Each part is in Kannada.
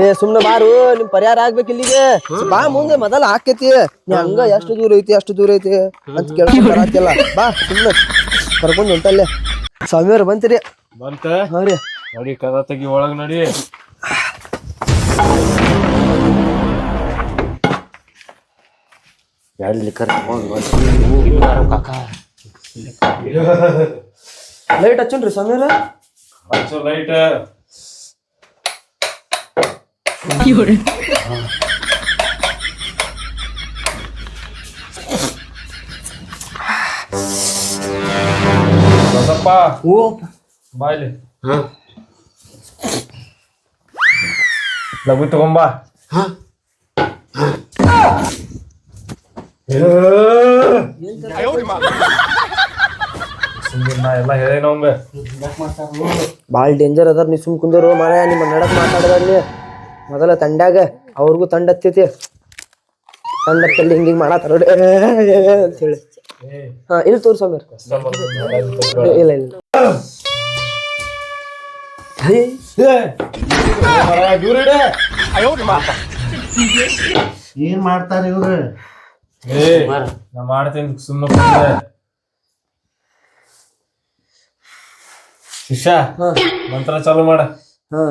ಏ ಸುಮ್ನೆ ಬಾರು ನಿಮ್ ಪರಿಹಾರ ಆಗ್ಬೇಕು ಇಲ್ಲಿಗೆ. ಬಾ ಮುಂದೆ ಮೊದಲ ಹಾಕೈತಿ. ಹಂಗ ಎಷ್ಟು ದೂರ ಐತಿ ಅಷ್ಟು ದೂರ ಐತಿ ಅಂತ ಕೇಳ್ಕೊಂಡ್ ಬಾ ಸುಮ್ನೆ ಕರ್ಕೊಂಡು ಹೊಂಟಲ್ಲೇ. ಸ್ವಾಮಿಯವ್ರು ಬಂತೀರಿ? ಬಂತ? ಹಾ ರೀ. ನಡಿ ಕದ ತೆಗಿ ಒಳಗ್ ನಡಿ. ಎಲ್ಲಿ ಕರ್ಕೊಂಡು ಕಾಕ? ಲೈಟ್ ಹಚ್ಚನ್ರಿ ಸ್ವಾಮಿಯವ್ರ. ಹಚ್ಚು ಲೈಟ್. ಬಸಪ್ಪ ಓ. ಬಾಯ್ಲಿ ಹಾ. ಲಘು ತಗೊಂಬಾ ಹಾ. ಬಾಳ್ ಡೇಂಜರ್ ಅದಾರ ನೀ ಸುಮ್ ಕುಂದರು ಮಾರ ನಿಮ್ಮ ನಡಕ್ ಮಾತಾಡದಲ್ಲಿ ಮೊದಲ ತಂಡಾಗ ಅವ್ರಿಗೂ ತಂಡ ಹತ್ತೈತಿ. ತಂಡ ಹತ್ತಲ್ಲಿ ಹಿಂಗ್ ಹಿಂಗ್ ಮಾಡತ್ತಾರ ನೋಡಿ ಅಂತ ಹೇಳಿ ಹಾ ಇಲ್ಲಿ ತೋರಿ ಸ್ವಾಮಿಯವ್ರ ಇಲ್ಲ ಇಲ್ಲ ಹೇ, ಏನ್ ಮಾಡ್ತಾರ ಇವ್ರು? ಮಾಡ್ತೀನಿ ಸುಮ್ಮನೆ ಶಿಷ್ಯ ಮಂತ್ರ ಚಾಲು ಮಾಡ. ಹಾ.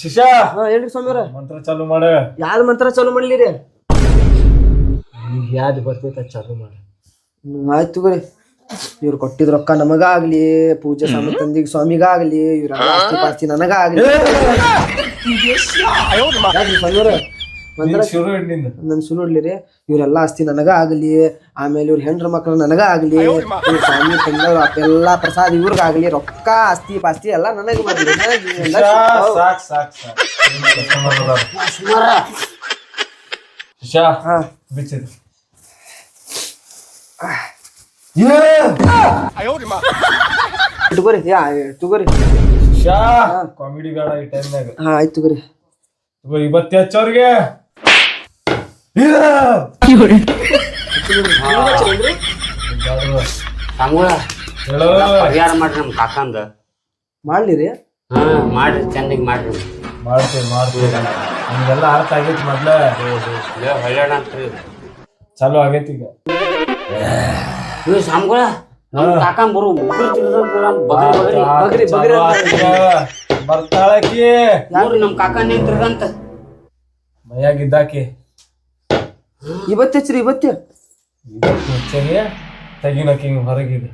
ಶಿಶಾ ಹಾ ಹೇಳ್ರಿ ಸ್ವಾಮಿಯವ್ರ. ಮಂತ್ರ ಚಾಲು ಮಾಡ. ಯಾವ್ದು ಮಂತ್ರ ಚಾಲು ಮಾಡ್ಲಿರಿ? ಯಾವ್ದು ಬರ್ತೈತ ಚಾಲು ಮಾಡ. ಆಯ್ತು ತಗೋರಿ. ಇವ್ರು ಕೊಟ್ಟಿದ್ ರೊಕ್ಕ ನಮಗಾಗ್ಲಿ ಪೂಜೆ ಸಾಮಾನ್ ತಂದಿಗ್ ಸ್ವಾಮಿಗಾಗ್ಲಿ ಇವ್ರ ಆಸ್ತಿ ಪಾಸ್ತಿ ನನಗಾಗ್ಲಿ. ಸ್ವಾಮಿಯವ್ರ? ಶುರು ನನ್. ಸುಳ್ಳಿರಿ ಇವ್ರೆಲ್ಲ ಆಸ್ತಿ ನನಗ ಆಗ್ಲಿ ಆಮೇಲೆ ಇವ್ರ ಹೆಂಡ್ರ ಮಕ್ಳು ನನಗ ಆಗ್ಲಿ ಸ್ವಾಮಿ ತಂದವ್ರು ಎಲ್ಲಾ ಪ್ರಸಾದ ಇವ್ರಿಗ ಆಗ್ಲಿ ರೊಕ್ಕ ಆಸ್ತಿ ಪಾಸ್ತಿ ಎಲ್ಲ ನನಗ ತಗೋರಿ ತಗೋರಿ ಕಾಮಿಡಿ ಬೇಡ ಈ ಟೈಮ್ನಾಗ ಹಾ ಆಯ್ತು ತಗೋರಿ. ಇವತ್ತಿ ಹಚ್ಚೋರ್ಗೆ ಸಂಗುಳ ಹೇಳೋ ಪರಿಹಾರ ಮಾಡ್ರಿ ನಮ್ ಕಾಕಂದ ಮಾಡ್ಲಿರಿ? ಹಾ ಮಾಡ್ರಿ ಚೆನ್ನಾಗಿ ಮಾಡ್ರಿ ಮಾಡ್ತೀವಿ ಮಾಡ್ತೀವಿ ನಿಮಗೆಲ್ಲ ಅರ್ಥ ಆಗೈತಿ ಮೊದ್ಲ ಹೊಳ್ಯಾಡ ಅಂತ್ರಿ ಚಾಲು ಆಗೈತಿ ಈಗ. ಇವ್ ಸಂಗುಳ ನಮ್ ಕಾಕನ್ ಬರು ಮುಗ್ರು ತಿರ್ದಂತ್ರ ಬಗರಿ ಬಗರಿ ಬಗ್ರಿ, ಬಗ್ರಿ ಬರ್ತಾಳಕಿ. ನಮ್ ಕಾಕ ನಿಂತಿರ್ದಂತ ಮೈಯಾಗ ಇದ್ದಾಕಿ. ಇವತ್ತು ಹಚ್ಚ್ರಿ ಇವತ್ತು ಇವತ್ತು ಮುಂಚೆಗೆ ತೆಗಿನಕಿ ಹಿಂಗ್ ಹೊರಗಿದೆ.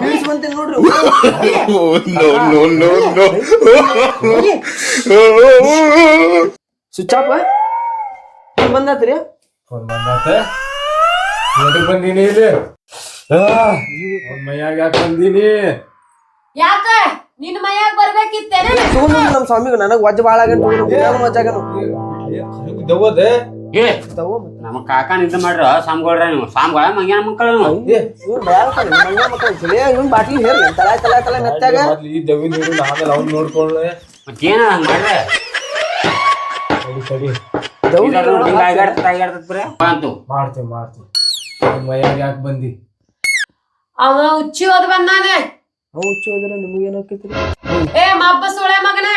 ಇದ ಬಂತೇನ್ ನೋಡ್ರಿ. ಸ್ವಿಚ್ ಆಫ್ ಬಂದಾತ್ರಿ? ಫೋನ್ ಬಂದಾತ. ಬಂದೀನಿ ಇಲ್ಲಿ. ಮೈಯಾಗ ಯಾಕೆ ಬಂದೀನಿ? ಯಾಕ? ನಿನ್ ಮೈಯಾಗ ಬರ್ಬೇಕಿತ್ತೇನೆ? ತಗೊಂಡ್ ನಮ್ ಸ್ವಾಮಿಗೆ ನನಗ್ ವಜ್ಜ ಬಾಳ ಆಗೇನ್ ವಜ್ಜಾಗನು ದವ್ವದ ಏ ನಮ್ಮ ಕಾಕಾ ನಿಂತ ಮಾಡ್ರ ಸಾಮ್ಗೊಳ್ರ ನೀವು. ಸಾಮ್ಗಳ ಮಂಗ್ಯಾನ ಮಕ್ಕಳು ಇವ್ನ್ ಭಯ ಆಗ್ತಾನೆ, ಮಂಗ್ಯ ಮಕ್ಕಳು. ನೋಡ್ಕೊಳ್ಳೇ ಇವ್ನ್ ಬಾಟ್ಲಿ ಹೇರಿ ತಲ ತಲ ತಲ ಮೆತ್ತಾಗ? ಮೊದ್ಲು ಈ ದವ್ವಿನ ಹಿಡಿದು ಆಮೇಲೆ ಅವ್ನ್ ನೋಡ್ಕೊಳ್ಳೆ ಮತ್ತೇನ ಹಂಗ ಮಾಡ್ರೆ ಸರಿ ಸರಿ. ಮಾಡ್ತೀವಿ ಮಾಡ್ತೀವಿ ಮೈಯಾಗ ಯಾಕೆ ಬಂದಿ? ಅವ ಉಚ್ಚಿ ಓದ್ ಬಂದಾನೆ. ಅವ್ ಹುಚ್ಚು ಹೋದ್ರೆ ನಿಮ್ಗೆ ಏನಾಕೈತ್ರಿ ಏ ಮಬ್ಬ ಸುಳೆ ಮಗನೇ.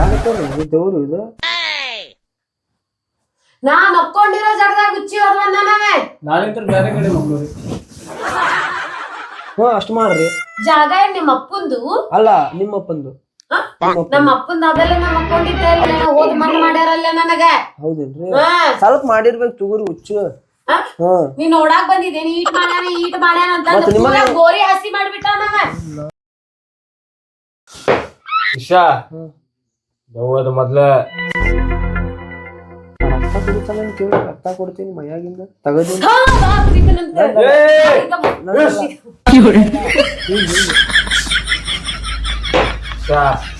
ಆಗತ್ತಲ್ಲ ದೇವ್ರು ಇದು. ನಾ ಮಕ್ಕೊಂಡಿರೋ ಜಾಗದಾಗ ಉಚ್ಚಿ ಓದ್ ಬಂದಾನವೆ ನಾಳಿಂದ ಬೇರೆ ಕಡೆ ಹೋಗ್ರಿ ಹ್ಞೂ ಅಷ್ಟ್ ಮಾಡ್ರಿ. ಜಾಗ ಏನ್ ನಿಮ್ಮ ಅಪ್ಪಂದು ಅಲ್ಲ ನಿಮ್ಮಪ್ಪಂದು? ನಮ್ಮ ಅಪ್ಪಂದ ಅದೆಲ್ಲ ನಾ ಮಕ್ಕೊಂಡಿದ್ದೆ ಅಲ್ಲ ಹೋದ್ ಮಣ್ಣು ಮಾಡ್ಯಾರಲ್ಲ ನನಗ. ಹೌದೇನ್ರಿ? ಸ್ವಲ್ಪ ಮಾಡಿರ್ಬೇಕು ತುಗುರಿ ಹುಚ್ಚು. ನೀ ನೋಡಾಕ್ ಬಂದಿದ್ದೇನೆ ಈಟ್ ಮಾಡ್ಯಾನ ಈಟ್ ಮಾಡ್ಯಾನ ಅಂತ ಗೋರಿ ಹಸಿ ಮಾಡ್ಬಿಟ್ಟ ಇಶಾ ಮೊದ್ಲ. ರಕ್ತ ಕುಡಿತಾನ ಅಂತ ಕೇಳಿ ರಕ್ತ ಕೊಡ್ತೀನಿ ಮೈಯಾಗಿಂದ. ತಗದು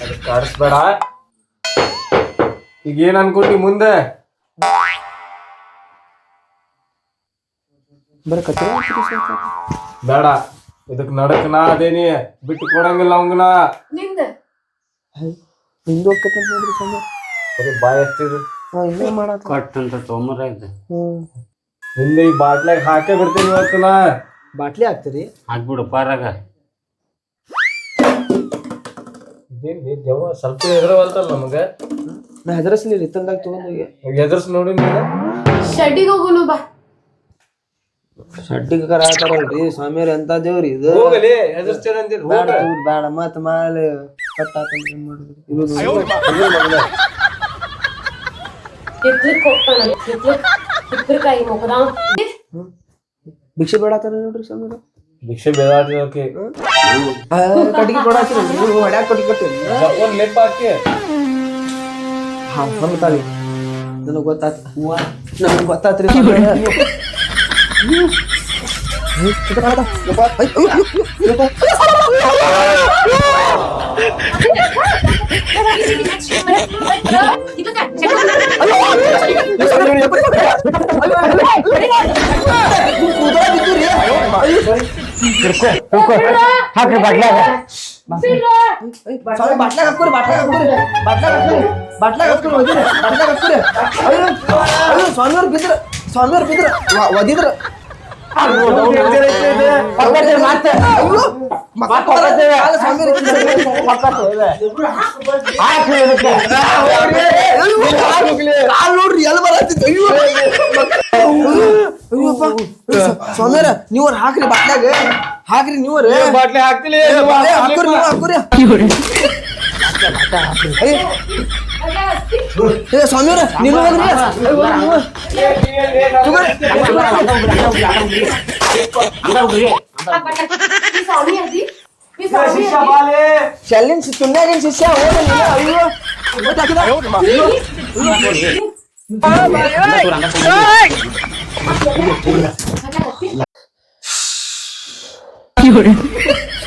ಅದಕ್ಕೆ ಈಗ ಏನ್ ಅನ್ಕೊಂಡಿ ಮುಂದೆ? ಬೇಡ ಇದಕ್ ನಡಕ್ ನಾ ಅದೇನಿ ಬಿಟ್ಟು ಕೊಡಂಗಿಲ್ಲ ಅವಂಗನ. ನಿಂದ? ನೋಡ್ರಿ ಸ್ವಾಮಿ. ಅದು ಬಾಯ್ ಹಚ್ಚಿದ್ರು. ಹಾ ಮಾಡತ್ತ ಕಟ್ ಅಂತ ತೊಂಬರ ಇದು. ಹ್ಮ್. ಹಿಂದೆ ಈ ಬಾಟ್ಲಾಗ ಹಾಕೇ ಬಿಡ್ತೀನಿ ಇವತ್ತು ನಾ ಬಾಟ್ಲಿ ಹಾಕ್ತೀರಿ? ಹಾಕ್ಬಿಡು ಪಾರಾಗ. ದೆವ್ವ ಸ್ವಲ್ಪ ಹೆದರವಲ್ತಲ್ಲ ನಮಗ? ನಾ ಹೆದರ್ಸ್ಲಿಲ್ಲ ಇತ್ತಂದಾಗ ತಗೊಂಡೋಗಿ ಎದುರ್ಸ್ ನೋಡಿ ನೀನು? ಶೆಡ್ಡಿಗೆ ಹೋಗುನು ಬಾ. ಶಡ್ಡಿಗೆ ಕರ ಹಾಕಾರಲ್ರಿ ಸ್ವಾಮಿಯವ್ರ ಎಂತ ದೇವ್ರಿ ಇದು? ಹೋಗಲಿ ಎದುರ್ಸ್ತೇನೆ ತಗೋರಿ, ಬೇಡ ಮತ್ ಮೇಲೆ ಕಟ್ ಏನ್ ಮಾಡುದು. ಇದು ಹಿತ್ಲಕ್ ಹೋಗ್ತಾನ ಹಿತ್ಲಕ್ ಹಿತ್ರಕಾಯಿ ಮುಖದ ಭಿಕ್ಷೆ ಬೇಡತ್ತಾರ ನೋಡ್ರಿ ಸ್ವಾಮಿಯವ್ರ. ಭಿಕ್ಷೆ ಬೇದಾಡ್ತಿ ಕಟ್ಟಿಗೆ ಕೊಡಾತಿರಿ ನೀವು ಹೊಡ್ಯಾಕ ಕಟ್ಟಿಗೆ ಕೊಟ್ಟಿರಿ ಜಪ್ಪನ್ ಲೆಪ್ಪ ಹಾಕಿ ಹಾ ಬರ್ತಾಳಿ ನನಗೆ ಗೊತ್ತಾತ ನನಗೆ ಗೊತ್ತಾತ್ರಿ ಹಾಕ್ರಿ ಬಾಟ್ಲಾಗ ಸ್ವಾಮಿ ಬಾಟ್ಲಾಗ ಹಾಕೋರಿ ಬಾಟ್ಲಾಗ ಹಾಕೋರಿ ಬಾಟ್ಲಾಗ ಹಾಕೋರಿ ಬಾಟ್ಲಾಗ ಹಾಕೋರಿ ಒದಿರಿ ಬಾಟ್ಲಾಗ ಹಾಕೋರಿ ಅಯ್ಯೋ ಅಯ್ಯೋ ಸ್ವಾಮಿಯವ್ರು ಬಿದ್ರ ಸ್ವಾಮಿಯವ್ರು ಬಿದ್ರ ವ- ಒದಿದ್ರ ನೋಡ್ರಿ ಎಲ್ ಬರತ್ತಿತ್ತು ಅಯ್ಯೋ ಸ್ವಾಮಿಯವ್ರ ನೀವ್ ಹಾಕ್ರಿ ಬಾಟ್ಲಾಗ ಹಾಕ್ರಿ ನೀವ್ರ ಬಾಟ್ಲಿ ಹಾಕ್ತಿಲ್ಲ ಹಾಕೋರಿ ನೀವು ಹಾಕೋರಿ ಅಯ್ಯ ಏ ಸ್ವಾಮಿಯವ್ರ ನೀವು ಹೋಗ್ರಿ ಸ್ವಾಮಿ ಅದಿ ನೀ ಸ್ವಾಮಿ ಅದಿ ಶಲ್ಲಿನ ತುನ್ಯಾಗಿನ ಶಿಷ್ಯ ಹೋದ ನೀನು. ಅಯ್ಯೋ ಇವತ್ತು ಹಾಕಿದ? ಅಯ್ಯೋ.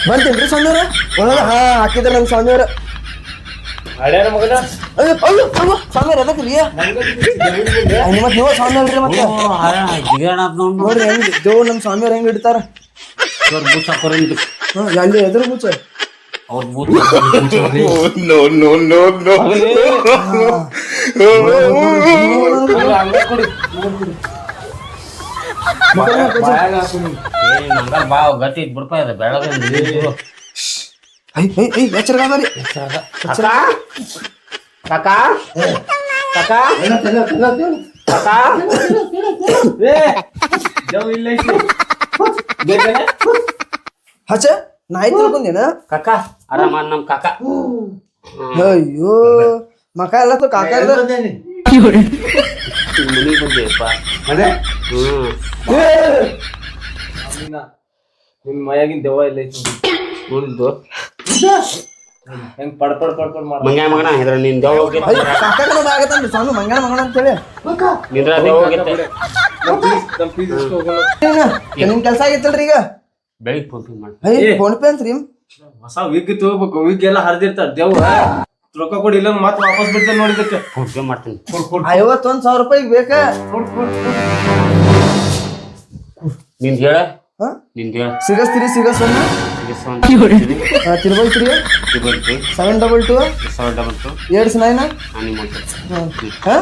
ಬಂತೇನ್ರಿ ಸ್ವಾಮಿಯವ್ರ. ಒಳಗ ಹಾ ಹಾಕಿದ್ರ ನಮ್ ಸ್ವಾಮಿಯವ್ರ. ಹಳ್ಯಾರ ಮಗನ? ಅಯ್ಯೋ ಅಯ್ಯೋ ಅಯ್ಯೋ ಸ್ವಾಮಿಯವ್ರ ಎದಕ್ ರೀ ನಿಮ್ಮತ್ ನೀವು ಸ್ವಾಮಿ ಅಲ್ರಿ ಮತ್ತೆ ನೋಡ್ರಿ ಹೆಂಗ್ ದೇವ್ ನಮ್ ಸ್ವಾಮಿಯವ್ರ ಹೆಂಗ್ ಇಡ್ತಾರ ಎದುರು ಮುಚ್ಚ ಅವ್ರ ಬೂತ್ ಹಂಗ ಕೊಡಿ ಬಾಯಾಗ ಹಾಕು ನೀನು. ಏ ನಂಗ ಬಾ ಗತಿ ಬಿಡ್ಪ ಇದು ಬೆಳಗ ಐ ಐ ಐ ಹಚ್ಚ ನಾ ಕಾಕಾ? ಕಾಕಾ? ಕಾಕಾ? ನಾಯಿ ತಿಳ್ಕೊಂಡೇನ? ಕಾಕಾ ಆರಾಮ ನಮ್ ಕಾಕಾ. ಅಯ್ಯೋ ಮಕ ಎಲ್ಲ ಕಾಕ ಮನಿಗ್ ಬಂದಿಯಪ್ಪ ಅದೇ? ಹ್ಮ್. ನೀನ ನಿನ್ ಮಯಾಗಿನ್ ದೆವ್ವ ಇಲ್ಲ ಐತಿ ನೋಡಿದ್ದು ಹೆಂಗ್ ಪಡ್ ಪಡ್ ಪಡ್ ಪಡ್ ಮಾಡ ಮಂಗ್ಯ ಮಗನ? ಇದ್ರ ನಿನ್ ದೆವ್ವ ಹೋಗಿತ್ತ ಸ್ವಾಮಿ ಮಂಗನ ಮಗನ ಅಂತೇಳಿ. ನಿಂದ್ರ ದೆವ್ವ ಹೋಗಿತ್ತ ನಮ್ ಕೆಲ್ಸ ಆಗಿತ್ತಲ್ರಿ ಈಗ? ಬೆಳಿಗ್ ಫೋನ್ ಪೇ ಮಾಡಿ. ಫೋನ್ ಪೇ ಅಂತ್ರಿ ಹೊಸ ವಿಗ್ ತಗೋಬೇಕು. ವಿಗ್ ಎಲ್ಲ ಹರಿದಿರ್ತಾರ ದೆವ್ವ. ರೊಕ್ಕ ಕೊಡಿ ಇಲ್ಲ ಮತ್ತೆ ವಾಪಸ್ ಬಿಡ್ತೇನೆ ನೋಡಿದಕ್ಕೆ ಫೋನ್ ಪೇ ಮಾಡ್ತೀನಿ. ಐವತ್ತೊಂದ್ ಸಾವಿರ ರೂಪಾಯಿಗೆ ಬೇಕಾ? ನಿಂದ್ ಹೇಳ. ಹಾ? ನಿಂದ್ ಹೇಳ. ಸಿಗಸ್ತೀರಿ ಸಿಗಸ್ವನ್ನ triple three seven double two seven double two eights nine ಹಾ?